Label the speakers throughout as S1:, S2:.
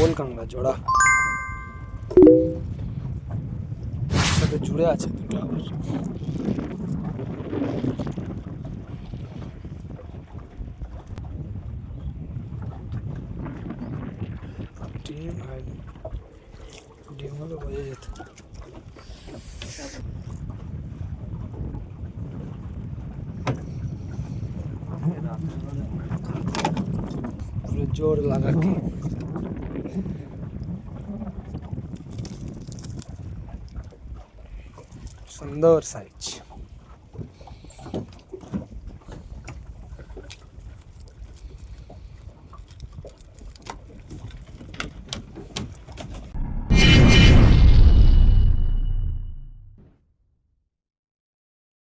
S1: Double কাঁকড়া জোড়া। সাথে জুড়ে আছে দুটো আবার। জোর লাগা সুন্দর সাইজ।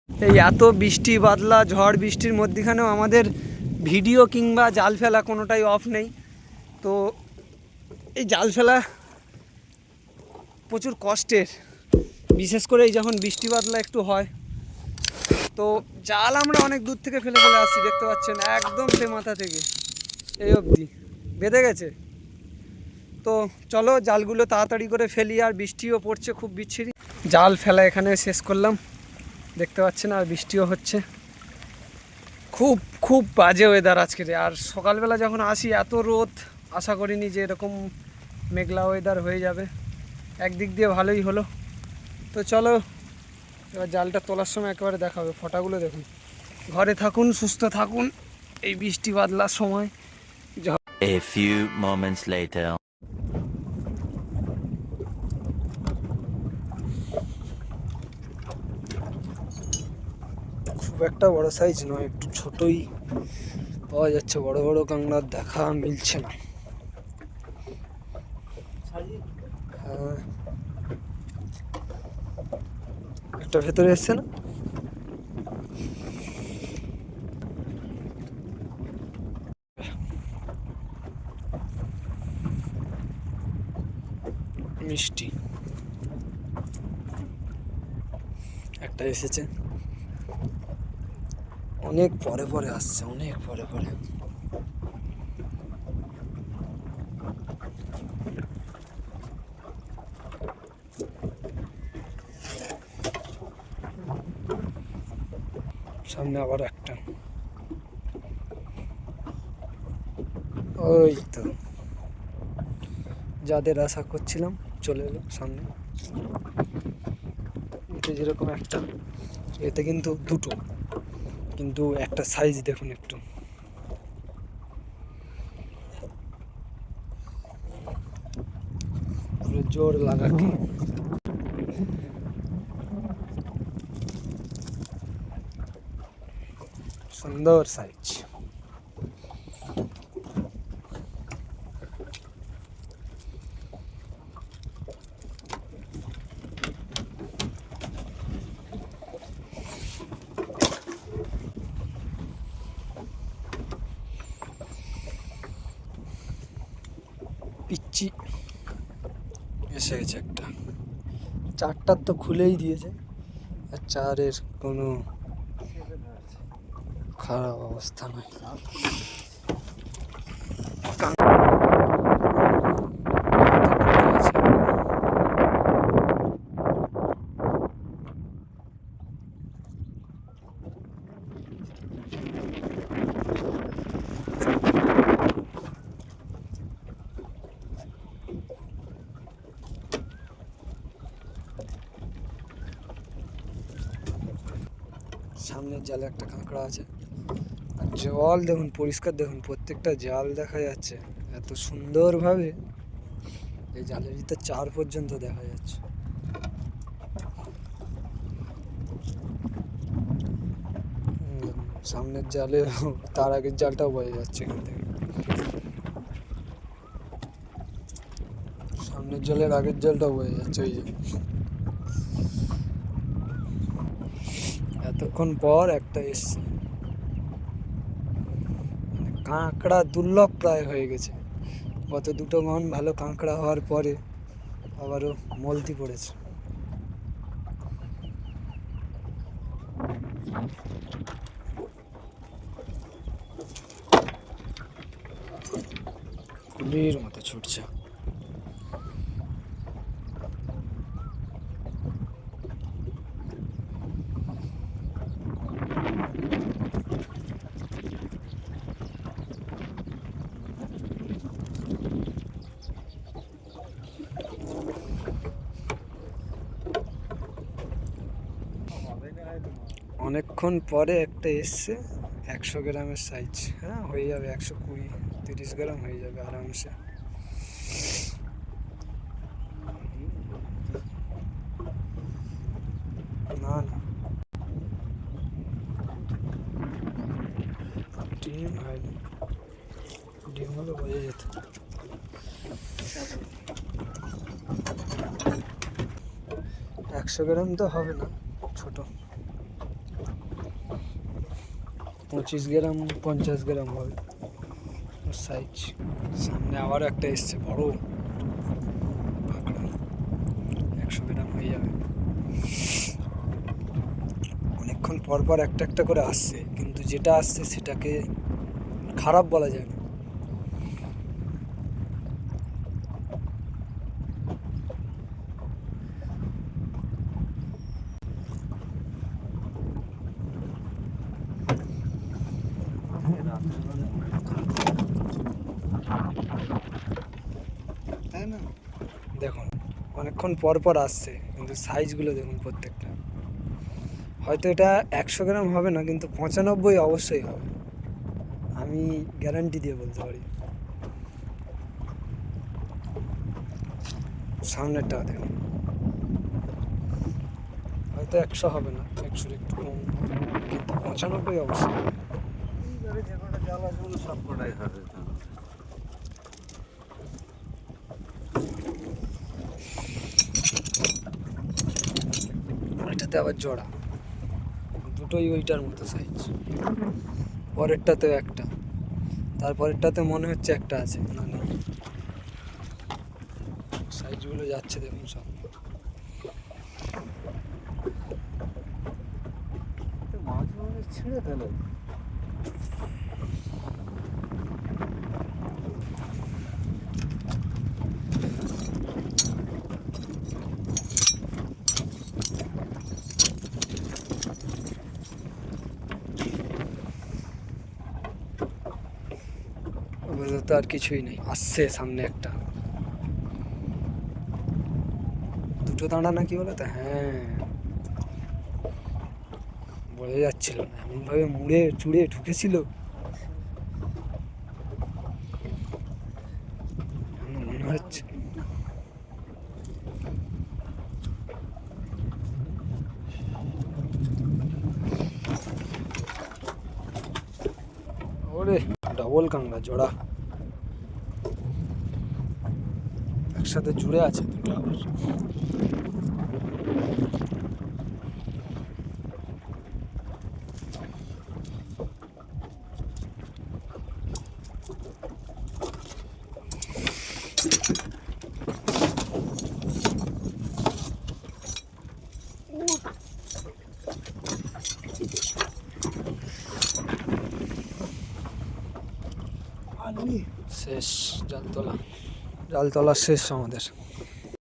S1: এই এত বৃষ্টি বাদলা, ঝড় বৃষ্টির মধ্যেখানেও আমাদের ভিডিও কিংবা জাল ফেলা কোনোটাই অফ নেই। তো এই জাল ফেলা প্রচুর কষ্টের। বিশেষ করে এই যখন বৃষ্টি বাদলা একটু হয়, তো জাল আমরা অনেক দূর থেকে ফেলে ফেলে আসছি, দেখতে পাচ্ছেন একদম সে মাথা থেকে। এই অবধি। বেঁধে গেছে। তো চলো জালগুলো তাড়াতাড়ি করে ফেলি, আর বৃষ্টিও পড়ছে, খুব বিচ্ছিরি। জাল ফেলা এখানে শেষ করলাম। দেখতে পাচ্ছেন, আর বৃষ্টিও হচ্ছে। খুব খুব বাজে ওয়েদার আজকের আর সকালবেলা যখন আসি, এত রোদ, আশা করিনি যে এরকম মেঘলা ওয়েদার হয়ে যাবে। একদিক দিয়ে ভালোই হলো। তো চলো এবার জালটা তোলার সময় একেবারে দেখা হবে ফটাগুলো দেখুন। ঘরে থাকুন সুস্থ থাকুন। এই বৃষ্টি বাদলার সময়।
S2: A few moments later.
S1: খুব একটা বড় সাইজ নয় একটু ছোটই। পাওয়া যাচ্ছে বড় বড় কাঁকড়ার দেখা মিলছে না হ্যাঁ। একটা ভেতরে এসছে না মিষ্টি। একটা এসেছে। অনেক পরে পরে আসছে অনেক পরে পরে। সামনে আবার একটা। ওই তো। যাদের আশা করছিলাম, চলে এলো সামনে। এতে যেরকম একটা এতে কিন্তু দুটো। কিন্তু একটা সাইজ দেখুন একটু। জোর লাগা সুন্দর সাইজ পিচ্ছি এসে গেছে একটা। চারটার তো খুলেই দিয়েছে। আর চারের কোনো খারাপ অবস্থা নয় সামনের জালে একটা কাঁকড়া আছে। আর জল দেখুন, পরিষ্কার দেখুন, প্রত্যেকটা জাল দেখা যাচ্ছে। এত সুন্দরভাবে এই জালের ভিতর চার পর্যন্ত দেখা যাচ্ছে। সামনের জালে, তার আগের জালটাও বোঝা যাচ্ছে এখান থেকে। সামনের জলের আগের জলটাও বোঝা যাচ্ছে, ওই যে। এতক্ষণ পর একটা এসছে। মানে কাঁকড়া দুর্লভ প্রায় হয়ে গেছে। গত দুটো মন ভালো কাঁকড়া হওয়ার পরে আবারও মলতি পড়েছে। গুলির মতো ছুটছে। অনেকক্ষণ পরে একটা এসছে, একশো গ্রামের সাইজ হ্যাঁ হয়ে যাবে একশো কুড়ি, তিরিশ গ্রাম হয়ে যাবে আরামসে। না না। ডিম হয়নি। ডিম হলে বোঝা যেত। একশো গ্রাম তো হবে না। পঁচিশ গ্রাম, পঞ্চাশ গ্রাম হবে। সাইজ সামনে আবার একটা এসছে, বড়। একশো গ্রাম হয়ে যাবে। অনেকক্ষণ পরপর পর একটা একটা করে আসছে, কিন্তু যেটা আসছে সেটাকে খারাপ বলা যায় না তাই না দেখুন অনেকক্ষণ পর পর আসছে, কিন্তু সাইজগুলো দেখুন প্রত্যেকটা। হয়তো এটা একশো গ্রাম হবে না, কিন্তু পঁচানব্বই অবশ্যই হবে। আমি গ্যারান্টি দিয়ে বলতে পারি। সামনেরটা দেখুন। হয়তো একশো হবে না, একশোর একটু কম। কিন্তু পঁচানব্বই অবশ্যই। হবে। ওইটাতে আবার জোড়া। দুটোই ওইটার মতো সাইজ পরেরটাতেও একটা। তারপরেরটাতে মনে হচ্ছে একটা আছে, না নেই। সাইজগুলো যাচ্ছে দেখুন সব।
S3: ছিঁড়ে ফেলে
S1: আপাতত আর কিছুই নেই। আসছে সামনে একটা। দুটো দাঁড়া নাকি বলে তো? হ্যাঁ। বোঝা যাচ্ছিল না এমনভাবে মুড়ে চুড়ে ঢুকেছিল। যেন মনে হচ্ছে? ওরে ডবল কাংড়া জোড়া। একসাথে জুড়ে আছে দুটো আবার। শেষ জাল তোলা। জাল তোলা শেষ আমাদের।